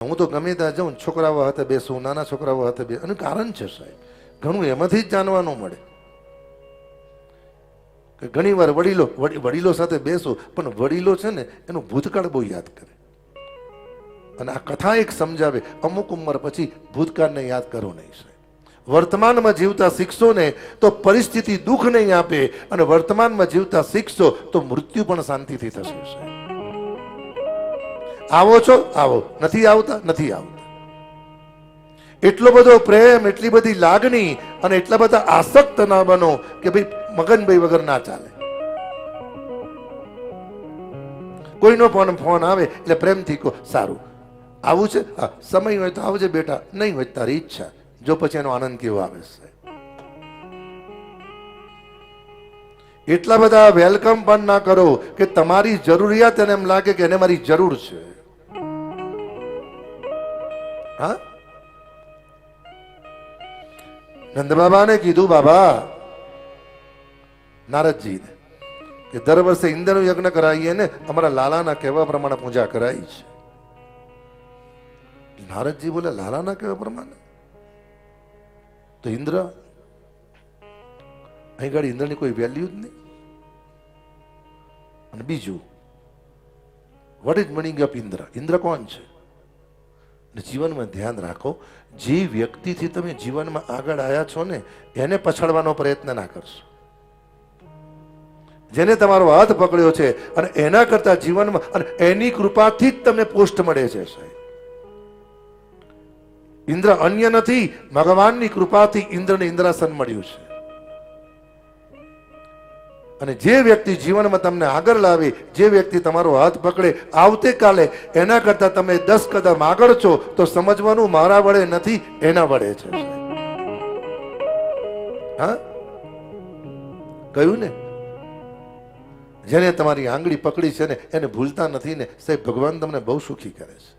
હું તો ગમે ત્યાં જાઉં છોકરાઓ હાથે બેસું, નાના છોકરાઓ હાથે બે એનું કારણ છે સાહેબ, ઘણું એમાંથી જ જાણવાનું મળે. કે ઘણી વાર વડીલો વડીલો સાથે બેસો, પણ વડીલો છે ને, એનું ભૂતકાળ બહુ યાદ કરે. અને આ કથા એક સમજાવે, અમુક ઉંમર પછી ભૂતકાળને યાદ કરો નહીં સાહેબ. વર્તમાનમાં જીવતા શીખશો ને તો પરિસ્થિતિ દુઃખ નહીં આપે અને વર્તમાનમાં જીવતા શીખશો તો મૃત્યુ પણ શાંતિથી થશે સાહેબ. આવો છો? આવો. નથી આવતા? નથી આવતા. એટલો બધો પ્રેમ, એટલી બધી લાગણી અને એટલા બધા આસક્ત ના બનો કે ભાઈ મગનભાઈ વગર ના ચાલે. કોઈનો પણ ફોન આવે એટલે પ્રેમથી કહો, સારું. આવું છે? હા. સમય હોય તો આવજે બેટા. નહીં હોય તારી ઈચ્છા. જો પછી એનો આનંદ કેવો આવે છે. એટલા બધા વેલકમ પણ ના કરો કે તમારી જરૂરિયાત એને એમ લાગે કે એને મારી જરૂર છે. હા? નંદબાબાને કીધું, બાબા, નારદજીને, કે દર વર્ષે ઇન્દ્ર યજ્ઞ કરાવીએ ને, અમારા લાલાના કહેવા પ્રમાણે પૂજા કરાવી છે. નારદજી બોલે, લાલાના કહેવા પ્રમાણે? તો ઇન્દ્ર, અહીં ગાડી ઇન્દ્રની કોઈ વેલ્યુ જ નહીં. અને બીજું what is meaning of Indra Indra કોણ છે? જીવનમાં ધ્યાન રાખો, જે વ્યક્તિથી તમે જીવનમાં આગળ આવ્યા છો ને, એને પછાડવાનો પ્રયત્ન ના કરશો. જેને તમારો હાથ પકડ્યો છે અને એના કરતા જીવનમાં, અને એની કૃપાથી જ તમને પોસ્ટ મળે છે સાહેબ. ઇન્દ્ર અન્ય નથી, ભગવાનની કૃપાથી ઇન્દ્રને ઇન્દ્રાસન મળ્યું છે. અને જે વ્યક્તિ જીવનમાં તમને આગળ લાવે, જે વ્યક્તિ તમારો હાથ પકડે આવતીકાલે એના કરતા તમે દસ કદમ આગળ છો, તો સમજવાનું મારા વડે નથી, એના વડે છે. હા? કહ્યું ને? જેને તમારી આંગળી પકડી છે ને, એને ભૂલતા નથી ને, સાહેબ, ભગવાન તમને બહુ સુખી કરે છે.